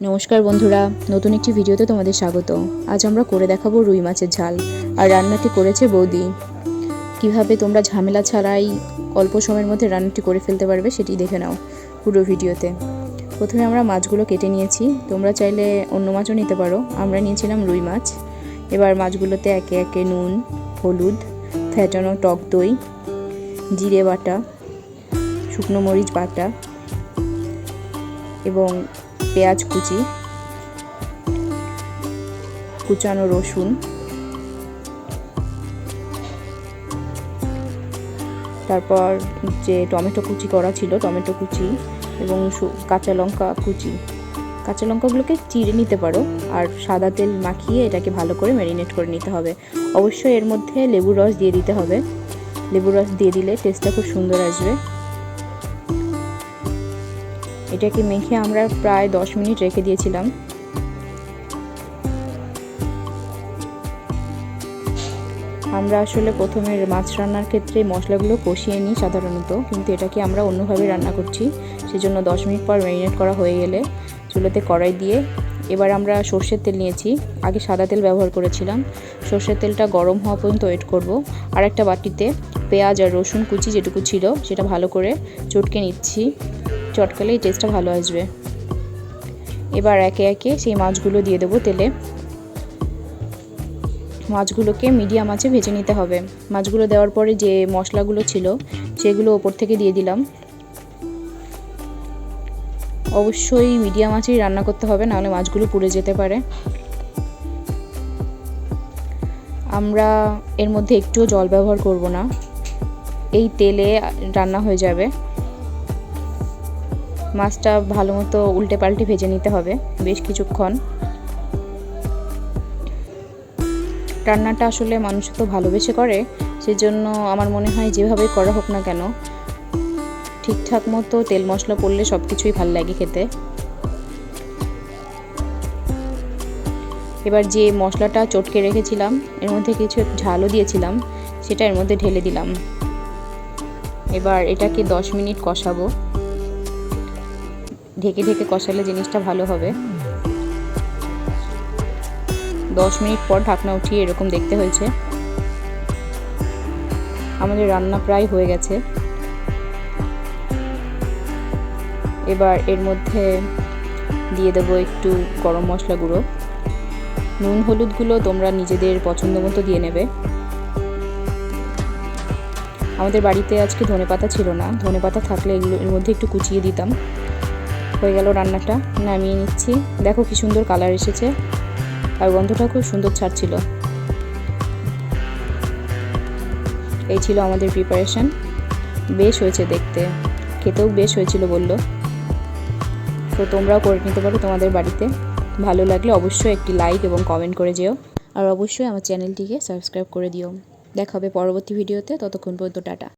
নমস্কার বন্ধুরা, নতুন একটি ভিডিওতে তোমাদের স্বাগত। আজ আমরা করে দেখাবো রুই মাছের ঝাল, আর রান্নাটি করেছে বৌদি। কীভাবে তোমরা ঝামেলা ছাড়াই অল্প সময়ের মধ্যে রান্নাটি করে ফেলতে পারবে সেটি দেখে নাও পুরো ভিডিওতে। প্রথমে আমরা মাছগুলো কেটে নিয়েছি। তোমরা চাইলে অন্য মাছও নিতে পারো। আমরা নিয়েছিলাম রুই মাছ। এবার মাছগুলোতে একে একে নুন, হলুদ ফ্যাটানো টক দই, জিরে বাটা, শুকনো মরিচ বাটা এবং পেঁয়াজ কুচি, কুচানো রসুন, তারপর যে টমেটো কুচি করা ছিল, টমেটো কুচি এবং কাঁচা লঙ্কা কুচি। কাঁচা লঙ্কাগুলোকে চিড়ে নিতে পারো আর সাদা তেল মাখিয়ে এটাকে ভালো করে ম্যারিনেট করে নিতে হবে। অবশ্যই এর মধ্যে লেবুর রস দিয়ে দিতে হবে। লেবুর রস দিয়ে দিলে টেস্টটা খুব সুন্দর আসবে। এটাকে মেখে আমরা প্রায় দশ মিনিট রেখে দিয়েছিলাম। আমরা আসলে প্রথমে মাছ রান্নার ক্ষেত্রে মশলাগুলো কষিয়ে নিই সাধারণত, কিন্তু এটাকে আমরা অন্যভাবে রান্না করছি। সেজন্য দশ মিনিট পর ম্যারিনেট করা হয়ে গেলে চুলোতে কড়াই দিয়ে এবার আমরা সর্ষের তেল নিয়েছি। আগে সাদা তেল ব্যবহার করেছিলাম। সর্ষের তেলটা গরম হওয়া পর্যন্ত ওয়েট করব। আর একটা বাটিতে পেঁয়াজ আর রসুন কুচি যেটুকু ছিল, সেটা ভালো করে চটকে নিচ্ছি। চটকালে এই টেস্টটা ভালো আসবে। এবার একে একে সেই মাছগুলো দিয়ে দেবো তেলে। মাছগুলোকে মিডিয়াম আঁচে ভেজে নিতে হবে। মাছগুলো দেওয়ার পরে যে মশলাগুলো ছিল, সেগুলো ওপর থেকে দিয়ে দিলাম। অবশ্যই মিডিয়াম আঁচেই রান্না করতে হবে, নাহলে মাছগুলো পুড়ে যেতে পারে। আমরা এর মধ্যে একটুও জল ব্যবহার করব না। এই তেলে রান্না হয়ে যাবে। মাছটা ভালো মতো উল্টে পাল্টে ভেজে নিতে হবে বেশ কিছুক্ষণ। রান্নাটা আসলে মানুষ তো ভালোবেসে করে, সেজন্য আমার মনে হয় যেভাবে করা হোক না কেন, ঠিকঠাক মতো তেল মশলা পড়লে সব কিছুই ভালো লাগে খেতে। এবার যে মশলাটা চটকে রেখেছিলাম, এর মধ্যে কিছু ঝালও দিয়েছিলাম, সেটা এর মধ্যে ঢেলে দিলাম। এবার এটাকে দশ মিনিট কষাবো। ঢেকে ঢেকে কষালে জিনিসটা ভালো হবে। দশ মিনিট পর ঢাকনা উঠিয়ে এরকম দেখতে হয়েছে। আমাদের রান্না প্রায় হয়ে গেছে। এবার এর মধ্যে দিয়ে দেবো একটু গরম মশলা গুঁড়ো। নুন হলুদগুলো তোমরা নিজেদের পছন্দ মতো দিয়ে নেবে। আমাদের বাড়িতে আজকে ধনে পাতা ছিল না। ধনে পাতা থাকলে এগুলো এর মধ্যে একটু কুচিয়ে দিতাম। হয়ে গেল রান্নাটা। নামিয়ে নিচ্ছি। দেখো কি সুন্দর কালার এসেছে। আর গন্ধটা খুব সুন্দর ছাড়ছিল। এই ছিল আমাদের প্রিপারেশন বেশ হয়েছে দেখতে। খেতেও বেশ হয়েছিল বলল। তো তোমরাও করে নিতে পারো তোমাদের বাড়িতে। ভালো লাগলে অবশ্যই একটি লাইক এবং কমেন্ট করে যেও। আর অবশ্যই আমার চ্যানেলটিকে সাবস্ক্রাইব করে দিও। দেখা হবে পরবর্তী ভিডিওতে ততক্ষণ পর্যন্ত টাটা।